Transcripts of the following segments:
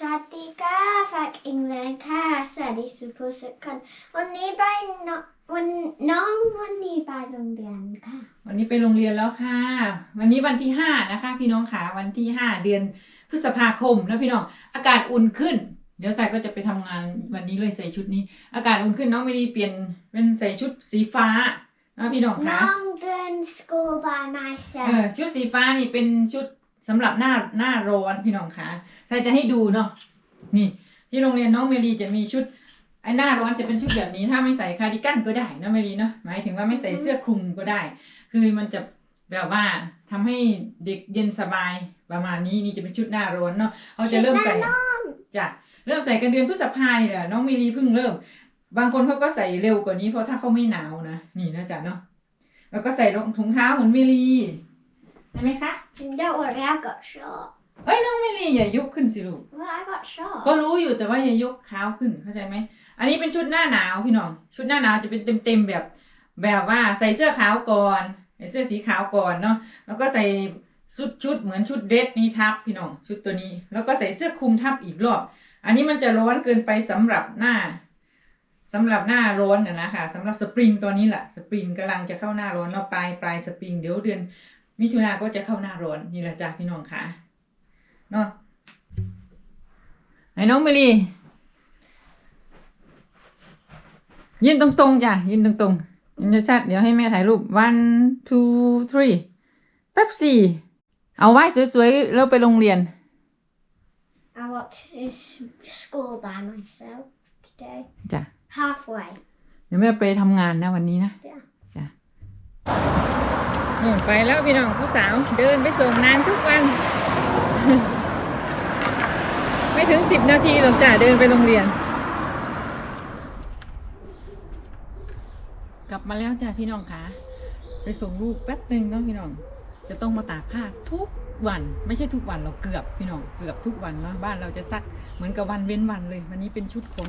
สวัสดีค่ะฝากอิงเลยค่ะ สวัสดีสุภุสุคนวันนี้ไปนอวันน้องวันนี้ไปโรงเรียนค่ะ วันนี้ไปโรงเรียนแล้วค่ะ วันนี้วันที่ห้านะคะ พี่น้องขาวันที่ห้าเดือนพฤษภาคมนะพี่น้อง อากาศอุ่นขึ้น เดี๋ยวใส่ก็จะไปทำงานวันนี้เลยใส่ชุดนี้ อากาศอุ่นขึ้นน้องไม่ได้เปลี่ยนเป็นใส่ชุดสีฟ้านะพี่น้องคะน้องเดิน school by เอ myself อชุดสีฟ้านี่เป็นชุด สำหรับหน้าหน้าร้อนพี่น้องคะใส่จะให้ดูเนาะนี่ ที่โรงเรียนน้องเมลีจะมีชุดไอ้หน้าร้อนจะเป็นชุดแบบนี้ ถ้าไม่ใส่คาร์ดิกันก็ได้นะเมลีเนาะหมายถึงว่าไม่ใส่เสื้อคลุมก็ได้ คือมันจะแบบว่าทำให้เด็กเย็นสบายประมาณนี้นี่จะเป็นชุดหน้าร้อนเนาะเขาจะเริ่มใส่จ้ะเริ่มใส่กันเดือนพฤษภาเนี่ยแหละน้องเมลีเพิ่งเริ่ม บางคนเขาก็ใส่เร็วกว่านี้เพราะถ้าเขาไม่หนาวนะนี่นะจ๊ะเนาะแล้วก็ใส่รองถุงเท้าเหมือนเมลี ได้ไหมคะ Don't worry I got shot เอ้ยน้องเมลีอย่ายกขึ้นสิลูก well I got shot ก็รู้อยู่แต่ว่าอย่ายกเท้าขึ้นเข้าใจไหม อันนี้เป็นชุดหน้าหนาวพี่น้อง ชุดหน้าหนาวจะเป็นเต็มๆแบบ แบบว่าใส่เสื้อขาวก่อนใส่เสื้อสีขาวก่อนเนาะ แล้วก็ใส่ชุดชุดเหมือนชุดเดรสนี้ทับพี่น้อง ชุดตัวนี้ แล้วก็ใส่เสื้อคลุมทับอีกรอบ อันนี้มันจะร้อนเกินไปสำหรับหน้าสำหรับหน้าร้อนนะนะคะสำหรับสปริงตัวนี้แหละสปริงกำลังจะเข้าหน้าร้อนเนาะปลายปลายสปริงเดี๋ยวเดือน มิถุนาก็จะเข้าหน้าร้อนนี่แหละจ้ะพี่น้องค่ะเนาะไหนน้องเมลียืนตรงๆจ้ะยืนตรงๆยืนชัดๆเดี๋ยวให้แม่ถ่ายรูป one two three แป๊บสี่เอาไว้สวยๆ แล้วไปโรงเรียน I went to school by myself today จ้ะ halfway เดี๋ยวแม่ไปทำงานนะวันนี้นะจ้ะจ้ะนู่น ไปแล้วพี่น้องผู้สาวเดินไปส่งนางทุกวัน ไม่ถึงสิบนาทีหรอกจ้ะเดินไปโรงเรียน กลับมาแล้วจ้ะพี่น้องคะไปส่งลูกแป๊บหนึ่งเนาะพี่น้อง จะต้องมาตากผ้าทุกวัน ไม่ใช่ทุกวันเราเกือบพี่น้องเกือบทุกวันเนาะบ้านเราจะซักเหมือนกับวันเว้นวันเลย วันนี้เป็นชุดของ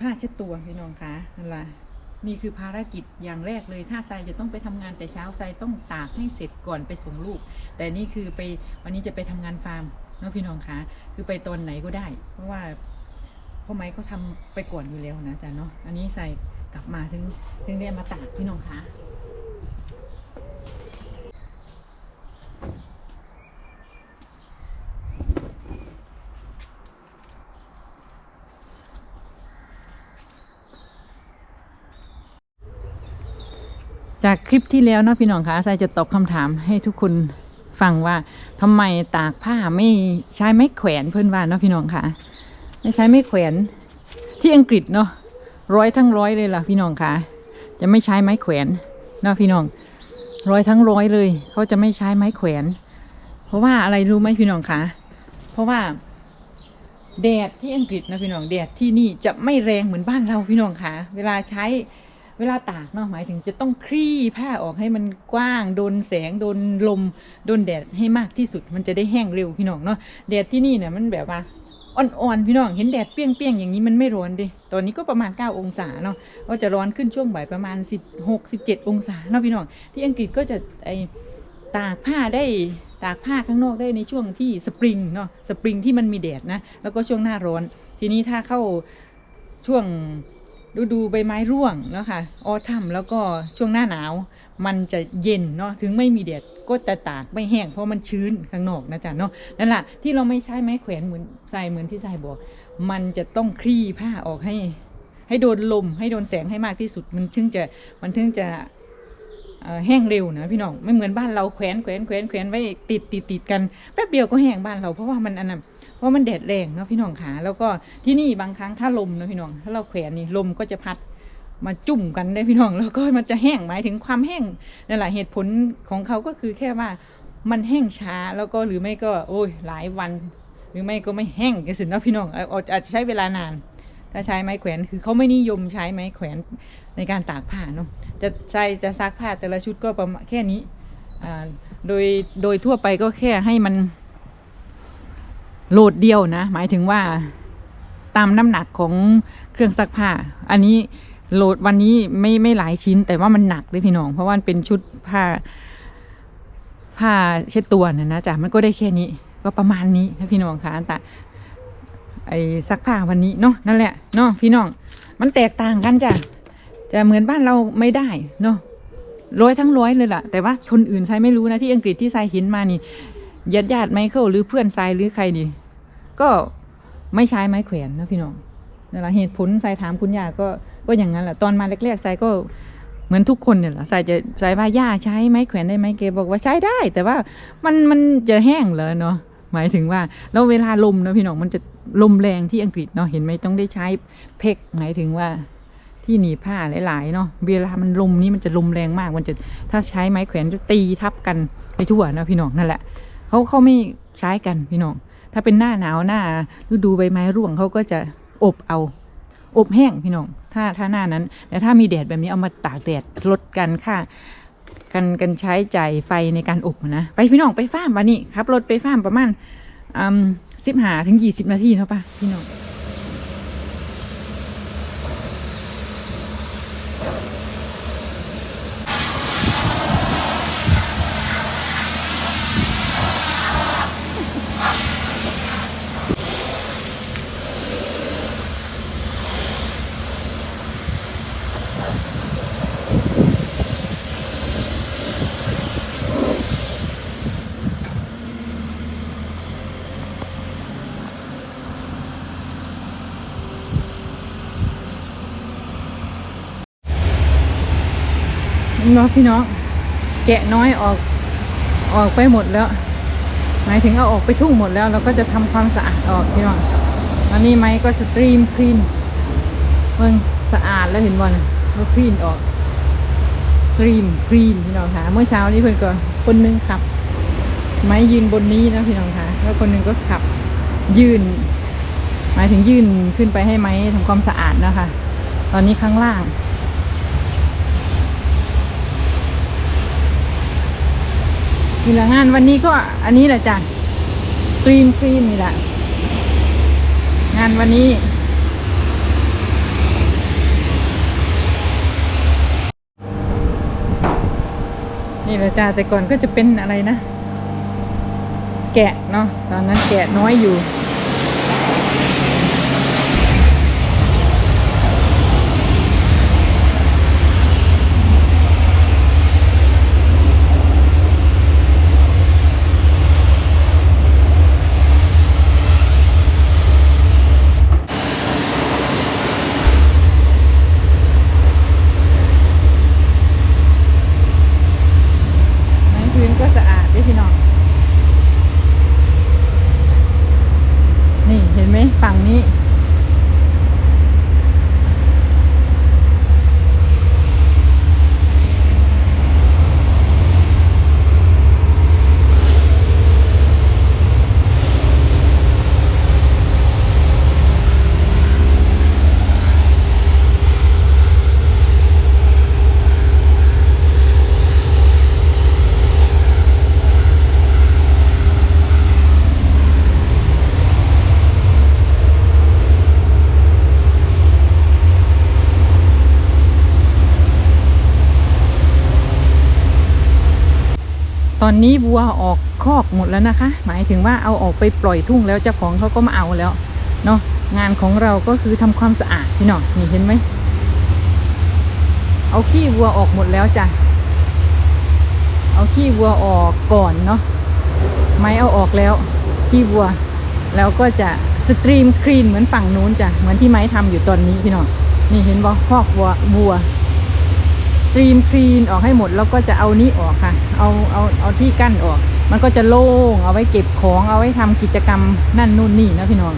ผ้าเช็ดตัวพี่น้องคะนั่นแหละ นี่คือภารกิจอย่างแรกเลย ถ้าไซจะต้องไปทำงานแต่เช้าไซต้องตากให้เสร็จก่อนไปส่งลูก แต่นี่คือไปวันนี้จะไปทำงานฟาร์มเนาะพี่น้องคะคือไปตอนไหนก็ได้ เพราะว่าพ่อไม้เขาทำไปก่อนอยู่แล้วนะจ๊ะเนาะอันนี้ใส่กลับมาถึงถึงได้มาตากพี่น้องคะ จากคลิปที่แล้วนะพี่น้องคะทรายจะตอบคำถามให้ทุกคนฟังว่าทำไมตากผ้าไม่ใช้ไม้แขวนเพื่อนว่าเนาะพี่น้องคะไม่ใช้ไม้แขวนที่อังกฤษเนาะร้อยทั้งร้อยเลยล่ะพี่น้องคะจะไม่ใช้ไม้แขวนเนาะพี่น้อง ร้อยทั้งร้อยเลยเขาจะไม่ใช้ไม้แขวน เพราะว่าอะไรรู้ไหมพี่น้องคะเพราะว่าแดดที่อังกฤษนะพี่น้องแดดที่นี่จะไม่แรงเหมือนบ้านเราพี่น้องคะเวลาใช้ เวลาตากเนาะหมายถึงจะต้องคลี่ผ้าออกให้มันกว้างโดนแสงโดนลมโดนแดดให้มากที่สุด มันจะได้แห้งเร็วพี่น้องเนาะแดดที่นี่เนี่ยมันแบบว่าอ่อนๆพี่น้องเห็นแดดเปรี้ยงๆอย่างนี้มันไม่ร้อนดิตอนนี้ก็ประมาณ 9 องศาเนาะก็จะร้อนขึ้นช่วงบ่ายประมาณ 16 17 องศาเนาะพี่น้องที่อังกฤษก็จะไอตากผ้าได้ตากผ้าข้างนอกได้ในช่วงที่สปริงเนาะสปริงที่มันมีแดดนะแล้วก็ช่วงหน้าร้อน ทีนี้ถ้าเข้าช่วง ฤดูใบไม้ร่วงแล้วค่ะออทัมแล้วก็ช่วงหน้าหนาว มันจะเย็นเนาะถึงไม่มีแดดก็จะตากไม่แห้งเพราะมันชื้นข้างนอกนะจ๊ะเนาะนั่นแหละที่เราไม่ใช้ไม้แขวนเหมือนทรายเหมือนที่ทรายบอก มันจะต้องคลี่ผ้าออกให้ ให้โดนลมให้โดนแสงให้มากที่สุด มันถึงจะมันถึงจะแห้งเร็วนะพี่น้องไม่เหมือนบ้านเราแขวนแขวนแขวนแขวนไว้ติดติดติดกันแป๊บเดียวก็แห้งบ้านเราเพราะว่ามันอันนั้น เพราะมันแดดแรงนะพี่น้องขาแล้วก็ที่นี่บางครั้งถ้าลมนะพี่น้อง ถ้าเราแขวนนี่ลมก็จะพัดมาจุ่มกันได้พี่น้อง แล้วก็มันจะแห้งหมายถึงความแห้งนั่นแหละเหตุผลของเขาก็คือแค่ว่ามันแห้งช้าแล้วก็หรือไม่ก็ โอ้ยหลายวัน หรือไม่ก็ไม่แห้งกันสินะพี่น้องเอ่ออาจจะใช้เวลานาน ถ้าใช้ไม้แขวนคือเขาไม่นิยมใช้ไม้แขวนในการตากผ้าเนาะจะใช้จะซักผ้าแต่ละชุดก็ประมาณแค่นี้อ่าโดยโดยทั่วไปก็แค่ให้มัน โหลดเดียวนะ หมายถึงว่าตามน้ำหนักของเครื่องซักผ้า อันนี้โหลดวันนี้ไม่ไม่หลายชิ้น แต่ว่ามันหนักเลยพี่น้อง เพราะว่ามันเป็นชุดผ้า ผ้าเช็ดตัวนะนะจ๊ะมันก็ได้แค่นี้ ก็ประมาณนี้นะพี่น้องคะแต่ไอ้ซักผ้าวันนี้เนาะนั่นแหละเนาะพี่น้อง มันแตกต่างกันจ้ะจะเหมือนบ้านเราไม่ได้เนาะร้อยทั้งร้อยเลยล่ะ แต่ว่าคนอื่นใช้ไม่รู้นะที่อังกฤษที่ทรายเห็นมานี่ ญาติญาติไมเคิลหรือเพื่อนทรายหรือใครดีก็ไม่ใช้ไม้แขวนนะพี่น้องนั่นแหละเหตุผลทรายถามคุณย่าก็ก็อย่างนั้นแหละตอนมาแรกๆทรายก็เหมือนทุกคนเนี่ยแหละทรายจะทรายว่าย่าใช้ไม้แขวนได้ไหมเกบอกว่าใช้ได้ แต่ว่ามันมันจะแห้งเหรอเนาะหมายถึงว่าแล้วเวลาลมนะพี่น้องมันจะลมแรงที่อังกฤษเนาะเห็นไหมต้องได้ใช้เพกหมายถึงว่าที่หนีผ้าหลาย ๆ เนาะเวลามันลมนี่มันจะลมแรงมาก มันจะถ้าใช้ไม้แขวนจะตีทับกันไปทั่วนะพี่น้องนั่นแหละ เขาเขาไม่ใช้กันพี่น้อง ถ้าเป็นหน้าหนาวหน้าฤดูใบไม้ร่วงเขาก็จะอบเอา อบแห้งพี่น้อง ถ้าถ้าหน้านั้น แต่ถ้ามีแดดแบบนี้เอามาตากแดดลดกันค่ากันกันใช้จ่ายไฟในการอบนะ ไปพี่น้องไปฟ้ามวันี่ครับรถไปฟ้ามประมาณอืมสิบหาถึงยี่สิบนาทีเนาะปะพี่น้อง เนาะพี่น้องแกะน้อยออกออกไปหมดแล้ว หมายถึงเอาออกไปทุ่งหมดแล้ว เราก็จะทำความสะอาดออกพี่น้องอันนี้ไม้ก็สตรีมคลีนเมืองสะอาดแล้วเห็นบอลก็คลีนออกสตรีมคลีนพี่น้องค่ะ เมื่อเช้านี้เพื่อนก็คนหนึงขับ ไม้ยืนบนนี้นะพี่น้องค่ะ แล้วคนหนึงก็ขับยืน หมายถึงยื่นขึ้นไปให้ไม้ทำความสะอาดนะคะ ตอนนี้ข้างล่าง นี่ละงานวันนี้ก็อันนี้แหละจ้ะสตรีมคลีนนี่แหละงานวันนี้นี่แหละจ้าแต่ก่อนก็จะเป็นอะไรนะ แกะเนาะตอนนั้นแกะน้อยอยู่ ไม้พื้นก็สะอาดด้วยพี่น้อง นี่เห็นไหมฝั่งนี้ ตอนนี้วัวออกคอกหมดแล้วนะคะ หมายถึงว่าเอาออกไปปล่อยทุ่งแล้วเจ้าของเขาก็มาเอาแล้วเนาะงานของเราก็คือทำความสะอาดพี่น้องนี่เห็นไหมเอาขี้วัวออกหมดแล้วจ้ะเอาขี้วัวออกก่อนเนาะไม้เอาออกแล้วขี้วัว แล้วก็จะสตรีมคลีนเหมือนฝั่งนู้นจ้ะเหมือนที่ไม้ทำอยู่ตอนนี้พี่น้องนี่เห็นบ่คอกวัววัว ตรีมคลีนออกให้หมดแล้วก็จะเอานี้ออกค่ะ เอาเอาเอาที่กั้นออก มันก็จะโล่งเอาไว้เก็บของเอาไว้ทำกิจกรรมนั่นนู่นนี่นะพี่น้อง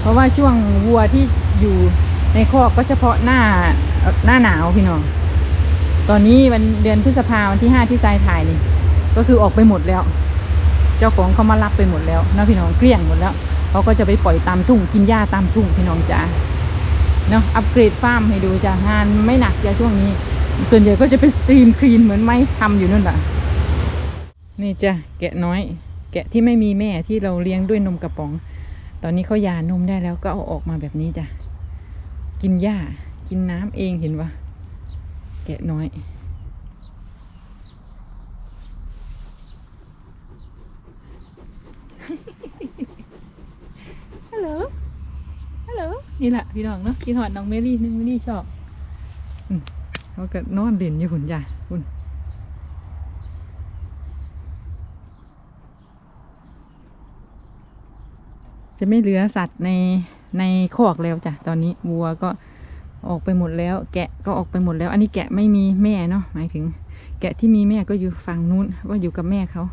เพราะว่าช่วงวัวที่อยู่ในคอกก็เฉพาะหน้าหน้าหนาวพี่น้อง ตอนนี้วันเดือนพฤษภาวันที่ห้าที่ทรายถ่ายนี่ ก็คือออกไปหมดแล้ว เจ้าของเขามารับไปหมดแล้วนะพี่น้องเกลี้ยงหมดแล้ว เขาก็จะไปปล่อยตามทุ่งกินหญ้าตามทุ่งพี่น้องจ๋าเนาะอัปเกรดฟาร์มให้ดูจ้ะงานไม่หนักจ้ะช่วงนี้ ส่วนใหญ่ก็จะเป็นสตรีมคลีนเหมือนไม้ทำอยู่นั่นแหละนี่จ้ะแกะน้อย แกะที่ไม่มีแม่ที่เราเลี้ยงด้วยนมกระป๋อง ตอนนี้เขาหยานมได้แล้วก็เอาออกมาแบบนี้จ้ะกินหญ้ากินน้ำเองเห็นปะแกะน้อย นี่แหละพี่น้องเนาะกินหอดน้องเมลี่นึงเมลี่ชอบเขาก็นอนเด่นอยู่หุ่นจ้ะหุ่นจะไม่เหลือสัตว์ในในคอกแล้วจ้ะตอนนี้วัวก็ออกไปหมดแล้ว แกะก็ออกไปหมดแล้ว อันนี้แกะไม่มีแม่เนาะหมายถึง แกะที่มีแม่ก็อยู่ฝั่งนู้นก็อยู่กับแม่เขา